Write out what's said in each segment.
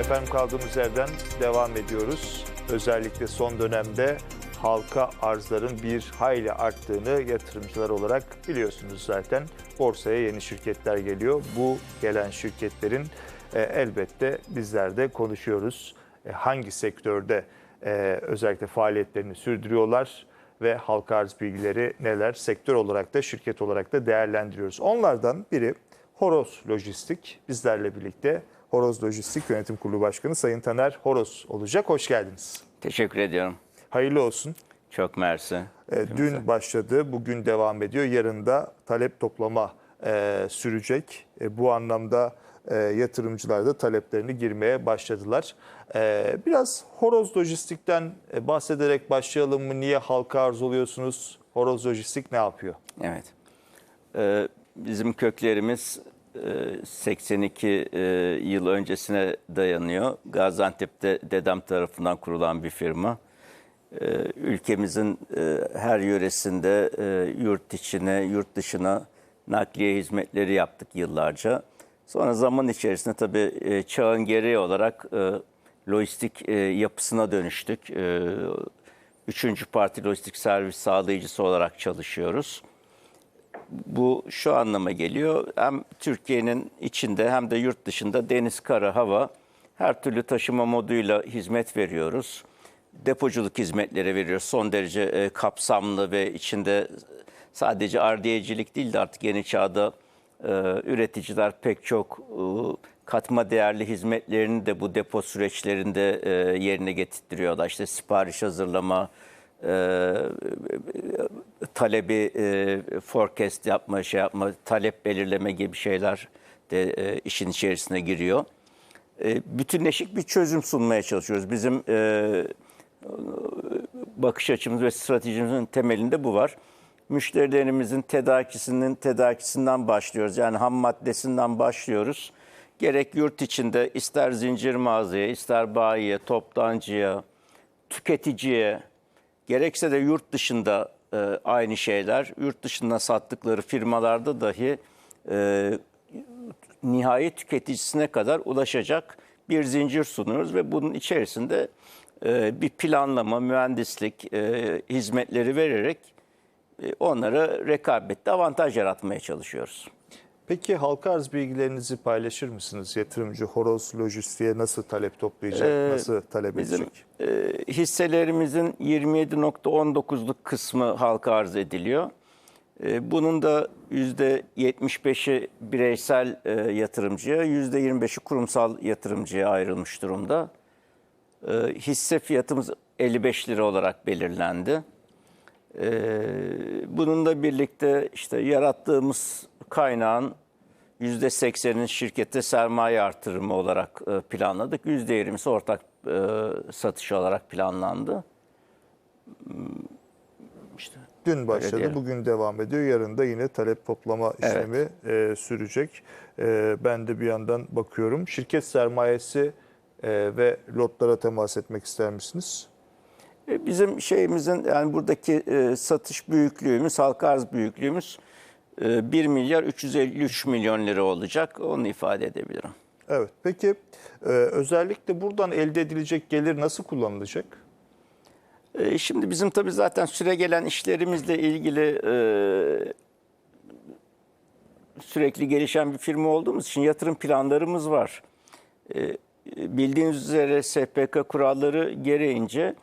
Efendim kaldığımız yerden devam ediyoruz. Özellikle son dönemde halka arzların bir hayli arttığını yatırımcılar olarak biliyorsunuz zaten. Borsaya yeni şirketler geliyor. Bu gelen şirketlerin e, elbette bizler de konuşuyoruz. E, hangi sektörde e, özellikle faaliyetlerini sürdürüyorlar ve halka arz bilgileri neler? Sektör olarak da şirket olarak da değerlendiriyoruz. Onlardan biri Horoz Lojistik bizlerle birlikte Horoz Lojistik Yönetim Kurulu Başkanı Sayın Taner Horoz olacak. Hoş geldiniz. Teşekkür ediyorum. Hayırlı olsun. Çok mersi. E, Dün başladı, bugün devam ediyor. Yarın da talep toplama e, sürecek. E, bu anlamda e, yatırımcılar da taleplerini girmeye başladılar. E, biraz Horoz Lojistik'ten e, bahsederek başlayalım mı? Niye halka arz oluyorsunuz? Horoz Lojistik ne yapıyor? Evet. Bizim köklerimiz 82 e, yıl öncesine dayanıyor. Gaziantep'te dedem tarafından kurulan bir firma. Ee, ülkemizin e, her yöresinde e, yurt içine, yurt dışına nakliye hizmetleri yaptık yıllarca. Sonra zaman içerisinde tabii e, çağın gereği olarak e, lojistik e, yapısına dönüştük. E, üçüncü parti lojistik servis sağlayıcısı olarak çalışıyoruz. Bu şu anlama geliyor. Hem Türkiye'nin içinde hem de yurt dışında deniz, kara, hava her türlü taşıma moduyla hizmet veriyoruz. Depoculuk hizmetleri veriyoruz. Son derece e, kapsamlı ve içinde sadece ardiyecilik değil de artık yeni çağda e, üreticiler pek çok e, katma değerli hizmetlerini de bu depo süreçlerinde e, yerine getirtiyorlar. İşte sipariş hazırlama, e, talebi e, forecast yapma, şey yapma, talep belirleme gibi şeyler de e, işin içerisine giriyor. E, bütünleşik bir çözüm sunmaya çalışıyoruz. Bizim e, bakış açımız ve stratejimizin temelinde bu var. Müşterilerimizin tedarikçisinin tedarikçisinden başlıyoruz. Yani ham maddesinden başlıyoruz. Gerek yurt içinde ister zincir mağazaya, ister bayiye, toptancıya, tüketiciye, gerekse de yurt dışında e, aynı şeyler. Yurt dışında sattıkları firmalarda dahi e, nihai tüketicisine kadar ulaşacak bir zincir sunuyoruz ve bunun içerisinde e, bir planlama, mühendislik e, hizmetleri vererek e, onlara rekabette avantaj yaratmaya çalışıyoruz. Peki halka arz bilgilerinizi paylaşır mısınız? Yatırımcı Horoz Lojistik'e nasıl talep toplayacak, nasıl talep Bizim edecek? e, hisselerimizin 27.19'luk kısmı halka arz ediliyor. E, bunun da %75'i bireysel e, yatırımcıya, %25'i kurumsal yatırımcıya ayrılmış durumda. E, hisse fiyatımız 55 lira olarak belirlendi. E, bununla birlikte işte yarattığımız kaynağın %80'in şirkette sermaye artırımı olarak e, planladık. %20'si ortak e, satış olarak planlandı. İşte Dün başladı, bugün devam ediyor. Yarın da yine talep toplama işlemi e, sürecek. E, ben de bir yandan bakıyorum. Şirket sermayesi ve lotlara temas etmek ister misiniz? Bizim şeyimizin yani buradaki satış büyüklüğümüz, halka arz büyüklüğümüz 1 milyar 353 milyon lira olacak. Onu ifade edebilirim. Evet. Peki e, özellikle buradan elde edilecek gelir nasıl kullanılacak? E, Şimdi bizim tabii zaten süre gelen işlerimizle ilgili e, sürekli gelişen bir firma olduğumuz için yatırım planlarımız var. E, Bildiğiniz üzere SPK kuralları gereğince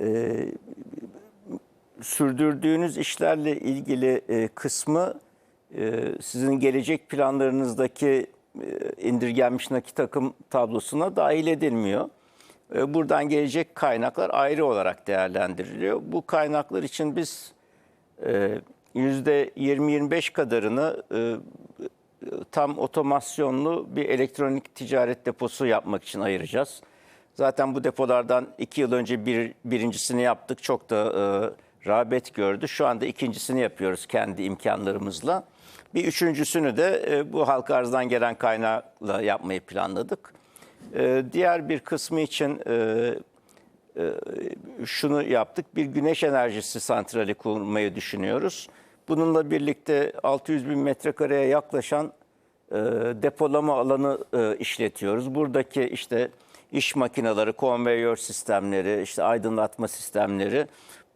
e, sürdürdüğünüz işlerle ilgili e, kısmı e, sizin gelecek planlarınızdaki e, indirgenmiş nakit akım tablosuna dahil edilmiyor. Buradan gelecek kaynaklar ayrı olarak değerlendiriliyor. Bu kaynaklar için biz e, %20-25 kadarını tam otomasyonlu bir elektronik ticaret deposu yapmak için ayıracağız. Zaten bu depolardan iki yıl önce bir, birincisini yaptık. Çok da e, rağbet gördü. Şu anda ikincisini yapıyoruz kendi imkanlarımızla. Bir üçüncüsünü de e, bu halka arzdan gelen kaynakla yapmayı planladık. E, diğer bir kısmı için e, şunu yaptık. Bir güneş enerjisi santrali kurmayı düşünüyoruz. Bununla birlikte 600 bin metrekareye yaklaşan depolama alanı işletiyoruz. Buradaki işte iş makineleri, konveyör sistemleri, işte aydınlatma sistemleri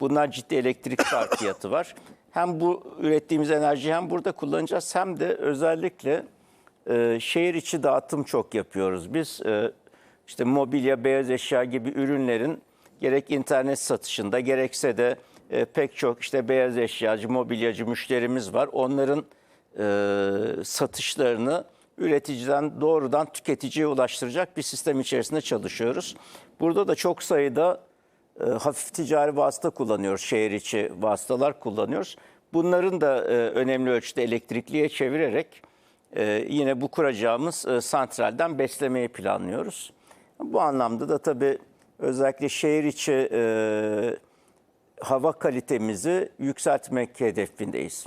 bunlar ciddi elektrik sarfiyatı var. Hem bu ürettiğimiz enerjiyi hem burada kullanacağız hem de özellikle e, şehir içi dağıtım çok yapıyoruz. Biz e, işte mobilya, beyaz eşya gibi ürünlerin gerek internet satışında gerekse de e, pek çok işte beyaz eşyacı, mobilyacı müşterimiz var. Onların e, satışlarını üreticiden doğrudan tüketiciye ulaştıracak bir sistem içerisinde çalışıyoruz. Burada da çok sayıda e, hafif ticari vasıta kullanıyoruz, şehir içi vasıtalar kullanıyoruz. Bunların da e, önemli ölçüde elektrikliye çevirerek e, yine bu kuracağımız e, santralden beslemeyi planlıyoruz. Bu anlamda da tabii özellikle şehir içi e, hava kalitemizi yükseltmek hedefindeyiz.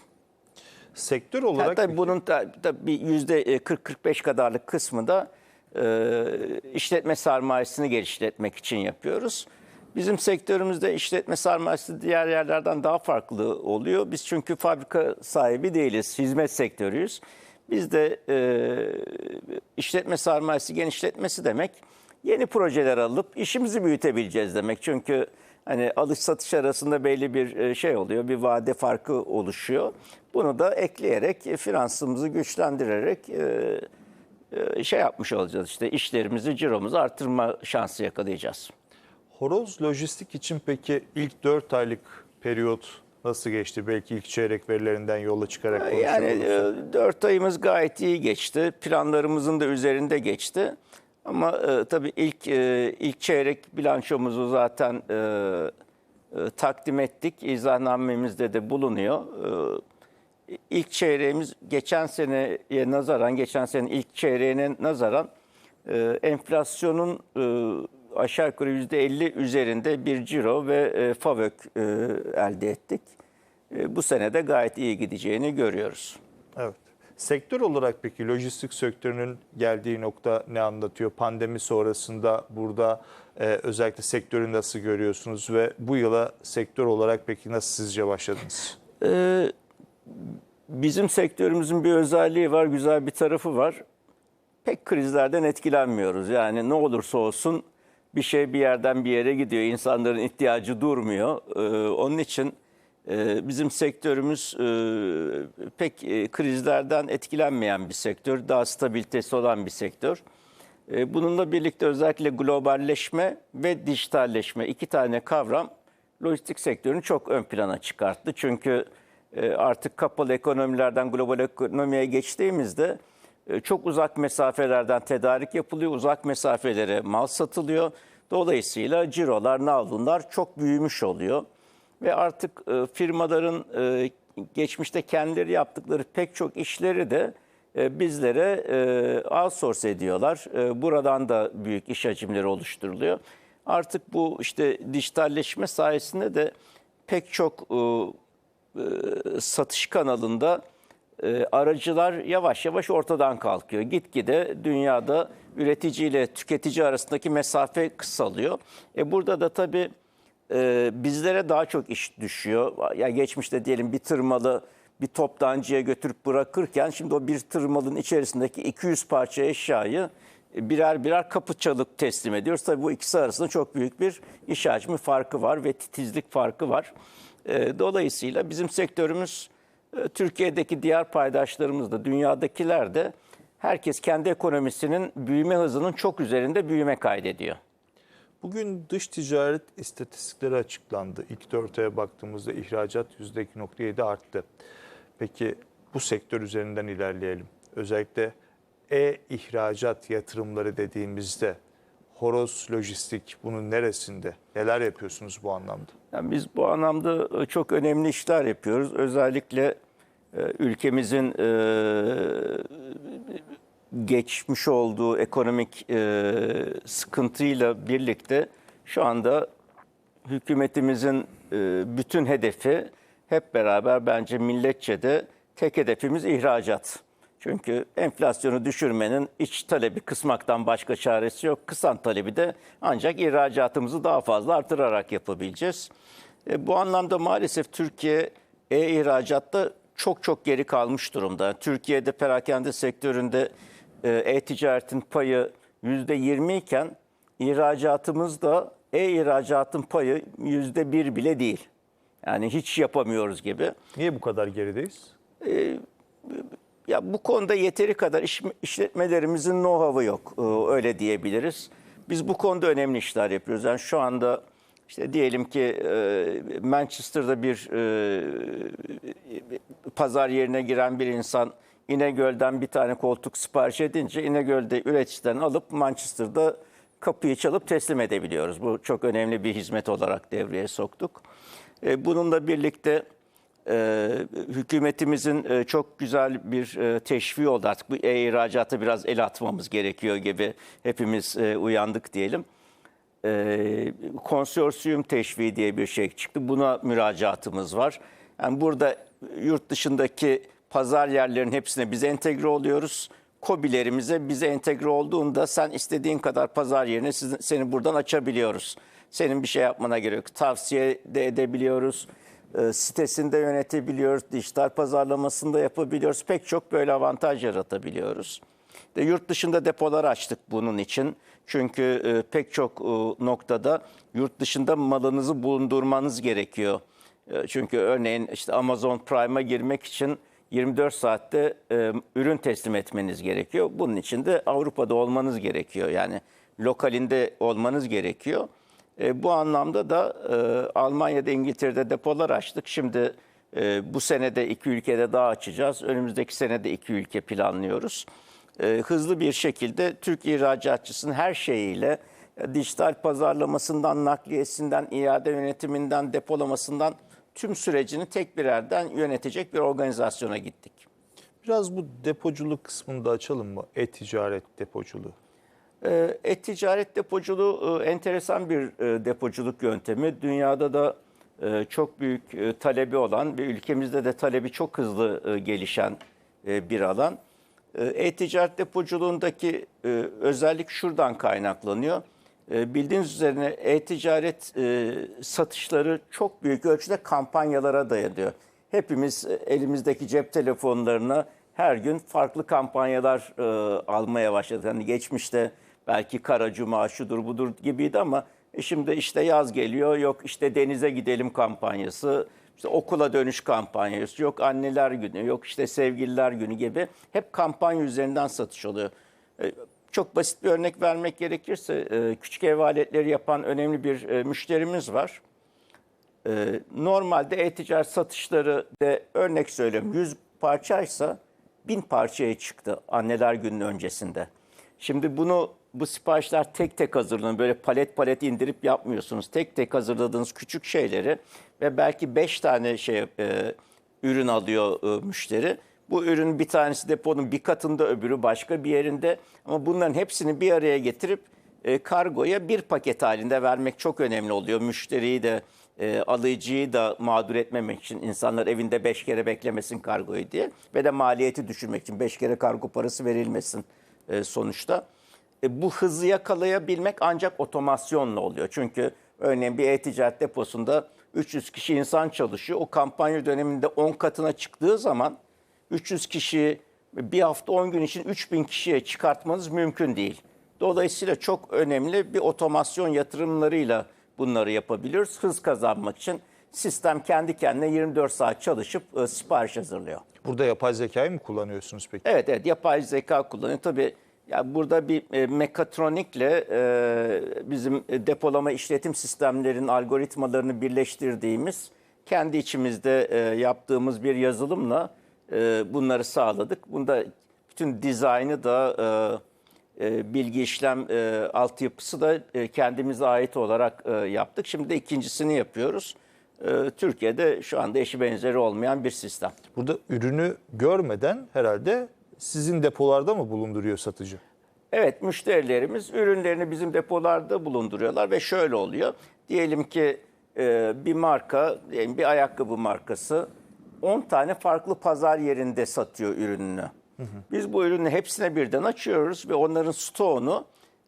Sektör Ha, olarak tabii bunun da, da bir yüzde e, 40-45 kadarlık kısmı da e, işletme sermayesini genişletmek için yapıyoruz. Bizim sektörümüzde işletme sermayesi diğer yerlerden daha farklı oluyor. Biz çünkü fabrika sahibi değiliz, hizmet sektörüyüz. Biz de e, işletme sermayesi genişletmesi demek yeni projeler alıp işimizi büyütebileceğiz demek. Çünkü hani alış satış arasında belli bir e, şey oluyor, bir vade farkı oluşuyor. Bunu da ekleyerek e, finansımızı güçlendirerek e, şey yapmış olacağız işte işlerimizi, ciromuzu artırma şansı yakalayacağız. horoz lojistik için peki ilk 4 aylık periyot nasıl geçti? Belki ilk çeyrek verilerinden yola çıkarak. Yani 4 ayımız gayet iyi geçti. Planlarımızın da üzerinde geçti. Ama e, tabii ilk e, ilk çeyrek bilançomuzu zaten e, e, takdim ettik. İzahnamemizde de bulunuyor. E, ilk çeyreğimiz geçen seneye nazaran, geçen sene ilk çeyreğine nazaran e, enflasyonun e, aşağı yukarı %50 üzerinde bir ciro ve e, FAVÖK e, elde ettik. E, bu sene de gayet iyi gideceğini görüyoruz. Evet. Sektör olarak peki lojistik sektörünün geldiği nokta ne anlatıyor? Pandemi sonrasında burada e, özellikle sektörü nasıl görüyorsunuz ve bu yıla sektör olarak peki nasıl sizce başladınız? Ee, bizim sektörümüzün bir özelliği var, güzel bir tarafı var. Pek krizlerden etkilenmiyoruz. Yani ne olursa olsun bir şey bir yerden bir yere gidiyor. İnsanların ihtiyacı durmuyor. Ee, onun için bizim sektörümüz e, pek e, krizlerden etkilenmeyen bir sektör. Daha stabilitesi olan bir sektör. E, Bununla birlikte özellikle globalleşme ve dijitalleşme iki tane kavram lojistik sektörünü çok ön plana çıkarttı. Çünkü artık kapalı ekonomilerden global ekonomiye geçtiğimizde çok uzak mesafelerden tedarik yapılıyor, uzak mesafelere mal satılıyor. Dolayısıyla cirolar, navlunlar çok büyümüş oluyor. Ve artık e, firmaların e, geçmişte kendileri yaptıkları pek çok işleri de e, bizlere e, outsource ediyorlar. Buradan da büyük iş hacimleri oluşturuluyor. Artık bu işte dijitalleşme sayesinde de pek çok satış kanalında e, aracılar yavaş yavaş ortadan kalkıyor. Gitgide dünyada üretici ile tüketici arasındaki mesafe kısalıyor. E burada da tabii e, bizlere daha çok iş düşüyor. Ya geçmişte diyelim bir tır malı bir toptancıya götürüp bırakırken şimdi o bir tır malın içerisindeki 200 parça eşyayı birer birer kapı çalıp teslim ediyoruz. Tabii bu ikisi arasında çok büyük bir iş hacmi farkı var ve titizlik farkı var. E, Dolayısıyla bizim sektörümüz e, Türkiye'deki diğer paydaşlarımız da dünyadakiler de herkes kendi ekonomisinin büyüme hızının çok üzerinde büyüme kaydediyor. Bugün dış ticaret istatistikleri açıklandı. İlk 4 aya baktığımızda ihracat %2.7 arttı. Peki bu sektör üzerinden ilerleyelim. Özellikle e-ihracat yatırımları dediğimizde horoz lojistik bunun neresinde? Neler yapıyorsunuz bu anlamda? Yani biz bu anlamda e, çok önemli işler yapıyoruz. Özellikle e, ülkemizin e, geçmiş olduğu ekonomik e, sıkıntıyla birlikte şu anda hükümetimizin e, bütün hedefi hep beraber bence milletçe de tek hedefimiz ihracat. Çünkü enflasyonu düşürmenin iç talebi kısmaktan başka çaresi yok. Kısan talebi de ancak ihracatımızı daha fazla artırarak yapabileceğiz. E, bu anlamda maalesef Türkiye e-ihracatta çok çok geri kalmış durumda. Türkiye'de perakende sektöründe e-ticaretin payı %20 iken ihracatımızda e-ihracatın payı %1 bile değil. Yani hiç yapamıyoruz gibi. Niye bu kadar gerideyiz? Ya bu konuda yeteri kadar iş, işletmelerimizin know-how'ı yok. Ee, Öyle diyebiliriz. Biz bu konuda önemli işler yapıyoruz. Yani şu anda işte diyelim ki e, Manchester'da bir e, pazar yerine giren bir insan İnegöl'den bir tane koltuk sipariş edince İnegöl'de üreticiden alıp Manchester'da kapıyı çalıp teslim edebiliyoruz. Bu çok önemli bir hizmet olarak devreye soktuk. E, Bununla birlikte e, hükümetimizin e, çok güzel bir teşviği oldu. Artık bu e-ihracata biraz el atmamız gerekiyor gibi hepimiz uyandık diyelim. Konsorsiyum teşviği diye bir şey çıktı. Buna müracaatımız var. Yani burada yurt dışındaki pazar yerlerinin hepsine biz entegre oluyoruz. Kobilerimize bize entegre olduğunda sen istediğin kadar pazar sizin, seni buradan açabiliyoruz. Senin bir şey yapmana gerek yok. Tavsiye de edebiliyoruz. E, sitesinde yönetebiliyoruz. Dijital pazarlamasında yapabiliyoruz. Pek çok böyle avantaj yaratabiliyoruz. De yurt dışında depolar açtık bunun için. Çünkü e, pek çok e, noktada yurt dışında malınızı bulundurmanız gerekiyor. E, çünkü örneğin işte Amazon Prime'a girmek için 24 saatte e, ürün teslim etmeniz gerekiyor. Bunun için de Avrupa'da olmanız gerekiyor. Yani lokalinde olmanız gerekiyor. E, bu anlamda da e, Almanya'da, İngiltere'de depolar açtık. Şimdi e, bu senede iki ülkede daha açacağız. Önümüzdeki senede iki ülke planlıyoruz. E, hızlı bir şekilde Türk ihracatçısının her şeyiyle e, dijital pazarlamasından, nakliyesinden, iade yönetiminden, depolamasından tüm sürecini tek bir yerden yönetecek bir organizasyona gittik. Biraz bu depoculuk kısmını da açalım mı? E-ticaret depoculuğu. Ee, E-ticaret depoculuğu e, enteresan bir e, depoculuk yöntemi. Dünyada da e, çok büyük talebi olan ve ülkemizde de talebi çok hızlı gelişen bir alan. E-ticaret depoculuğundaki özellik şuradan kaynaklanıyor. E, Bildiğiniz üzerine e-ticaret e, satışları çok büyük ölçüde kampanyalara dayanıyor. Hepimiz e, elimizdeki cep telefonlarına her gün farklı kampanyalar e, almaya başladık. Hani geçmişte belki Kara Cuma şudur budur gibiydi ama şimdi işte yaz geliyor yok işte denize gidelim kampanyası, işte okula dönüş kampanyası, yok anneler günü, yok işte sevgililer günü gibi hep kampanya üzerinden satış oluyor. E, Çok basit bir örnek vermek gerekirse e, küçük ev aletleri yapan önemli bir e, müşterimiz var. Ee, normalde e-ticaret satışları de örnek söylüyorum 100 parçaysa 1000 parçaya çıktı anneler gününün öncesinde. Şimdi bunu bu siparişler tek tek hazırlanıyor. Böyle palet palet indirip yapmıyorsunuz. Tek tek hazırladığınız küçük şeyleri ve belki 5 tane şey e, ürün alıyor e, müşteri. Bu ürün bir tanesi deponun bir katında öbürü başka bir yerinde. Ama bunların hepsini bir araya getirip e, kargoya bir paket halinde vermek çok önemli oluyor. Müşteriyi de e, alıcıyı da mağdur etmemek için insanlar evinde beş kere beklemesin kargoyu diye ve de maliyeti düşürmek için beş kere kargo parası verilmesin e, sonuçta. E, bu hızı yakalayabilmek ancak otomasyonla oluyor. Çünkü örneğin bir e-ticaret deposunda 300 kişi insan çalışıyor. O kampanya döneminde 10 katına çıktığı zaman 300 kişi bir hafta 10 gün için 3000 kişiye çıkartmanız mümkün değil. Dolayısıyla çok önemli bir otomasyon yatırımlarıyla bunları yapabiliyoruz. Hız kazanmak için sistem kendi kendine 24 saat çalışıp e, sipariş hazırlıyor. Burada yapay zekayı mı kullanıyorsunuz peki? Evet evet yapay zeka kullanıyor. Tabii ya burada bir e, mekatronikle e, bizim e, depolama işletim sistemlerinin algoritmalarını birleştirdiğimiz kendi içimizde e, yaptığımız bir yazılımla e, bunları sağladık. Bunda bütün dizaynı da e, e, bilgi işlem e, altyapısı da e, kendimize ait olarak e, yaptık. Şimdi de ikincisini yapıyoruz. E, Türkiye'de şu anda eşi benzeri olmayan bir sistem. Burada ürünü görmeden herhalde sizin depolarda mı bulunduruyor satıcı? Evet müşterilerimiz ürünlerini bizim depolarda bulunduruyorlar ve şöyle oluyor. Diyelim ki e, bir marka, diyelim bir ayakkabı markası 10 tane farklı pazar yerinde satıyor ürününü. Biz bu ürünü hepsine birden açıyoruz ve onların stoğunu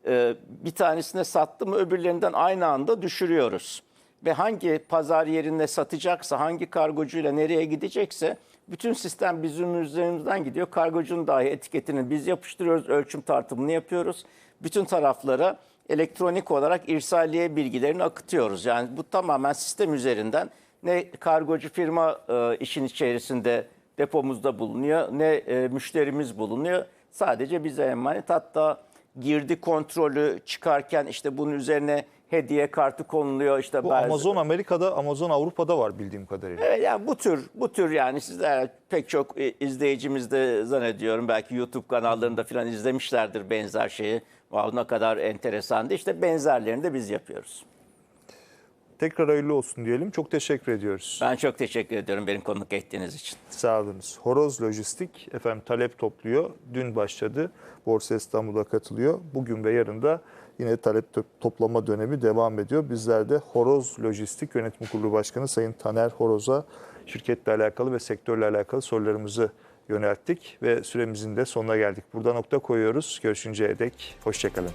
e, bir tanesine sattı mı öbürlerinden aynı anda düşürüyoruz. Ve hangi pazar yerinde satacaksa, hangi kargocuyla nereye gidecekse Bütün sistem bizim üzerimizden gidiyor. Kargocunun dahi etiketini biz yapıştırıyoruz, ölçüm tartımını yapıyoruz. Bütün taraflara elektronik olarak irsaliye bilgilerini akıtıyoruz. Yani bu tamamen sistem üzerinden ne kargocu firma e, işin içerisinde depomuzda bulunuyor ne e, müşterimiz bulunuyor. Sadece bize emanet. Hatta girdi kontrolü çıkarken işte bunun üzerine hediye kartı konuluyor. İşte Bu Amazon Amerika'da, Amazon Avrupa'da var bildiğim kadarıyla. Evet yani bu tür bu tür yani sizler pek çok e, izleyicimiz de zannediyorum belki YouTube kanallarında falan izlemişlerdir benzer şeyi. Wow, ne kadar enteresandı. İşte benzerlerini de biz yapıyoruz. Tekrar hayırlı olsun diyelim. Çok teşekkür ediyoruz. Ben çok teşekkür ediyorum beni konuk ettiğiniz için. Sağ olunuz. Horoz Lojistik efendim talep topluyor. Dün başladı. Borsa İstanbul'a katılıyor. Bugün ve yarın da yine talep to- toplama dönemi devam ediyor. Bizler de Horoz Lojistik Yönetim Kurulu Başkanı Sayın Taner Horoz'a şirketle alakalı ve sektörle alakalı sorularımızı yönelttik ve süremizin de sonuna geldik. Burada nokta koyuyoruz. Görüşünceye dek hoşçakalın.